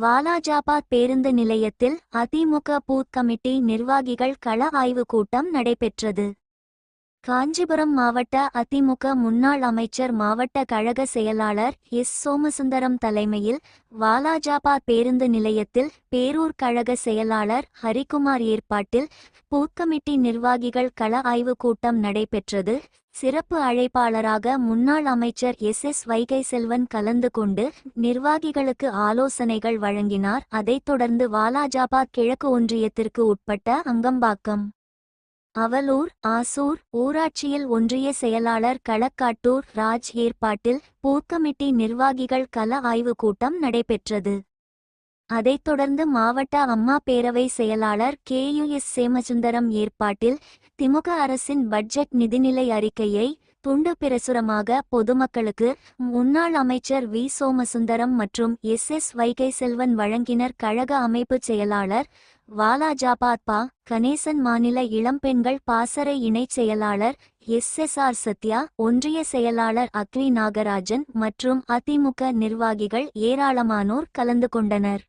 வாலாஜாபாத் பேருந்து நிலையத்தில் AIADMK booth committee நிர்வாகிகள் கள ஆய்வு கூட்டம் நடைபெற்றது. காஞ்சிபுரம் மாவட்ட அதிமுக முன்னாள் அமைச்சர் மாவட்ட கழக செயலாளர் எஸ் சோமசுந்தரம் தலைமையில் வாலாஜாபாத் பேருந்து நிலையத்தில் பேரூர் கழக செயலாளர் ஹரிகுமார் ஏற்பாட்டில் பூக்கமிட்டி நிர்வாகிகள் கள ஆய்வு கூட்டம் நடைபெற்றது. சிறப்பு அழைப்பாளராக முன்னாள் அமைச்சர் எஸ் எஸ் வைகை செல்வன் கலந்து கொண்டு நிர்வாகிகளுக்கு ஆலோசனைகள் வழங்கினார். அதைத் தொடர்ந்து வாலாஜாபாத் கிழக்கு ஒன்றியத்திற்கு உட்பட்ட அங்கம்பாக்கம். அவலூர் ஆசூர் ஊராட்சியில் ஒன்றிய செயலாளர் களக்காட்டூர் ராஜ் ஏற்பாட்டில் பூர்க்கமிட்டி நிர்வாகிகள் கள ஆய்வு கூட்டம் நடைபெற்றது. அதைத் தொடர்ந்து மாவட்ட அம்மா பேரவை செயலாளர் கே யு எஸ் சேமசுந்தரம் ஏற்பாட்டில் திமுக அரசின் பட்ஜெட் நிதிநிலை அறிக்கையை துண்டு பிரசுரமாக பொதுமக்களுக்கு முன்னாள் அமைச்சர் வி. சோமசுந்தரம் மற்றும் எஸ். எஸ். வைகை செல்வன் வழங்கினர் கழக அமைப்புச் செயலாளர் வாலாஜாபாத்பா கணேசன் மாநில இளம்பெண்கள் பாசறை இணைச் செயலாளர் எஸ். எஸ். ஆர். சத்யா ஒன்றிய செயலாளர் அக்ரி நாகராஜன் மற்றும் அதிமுக நிர்வாகிகள் ஏராளமானோர் கலந்து கொண்டனர்.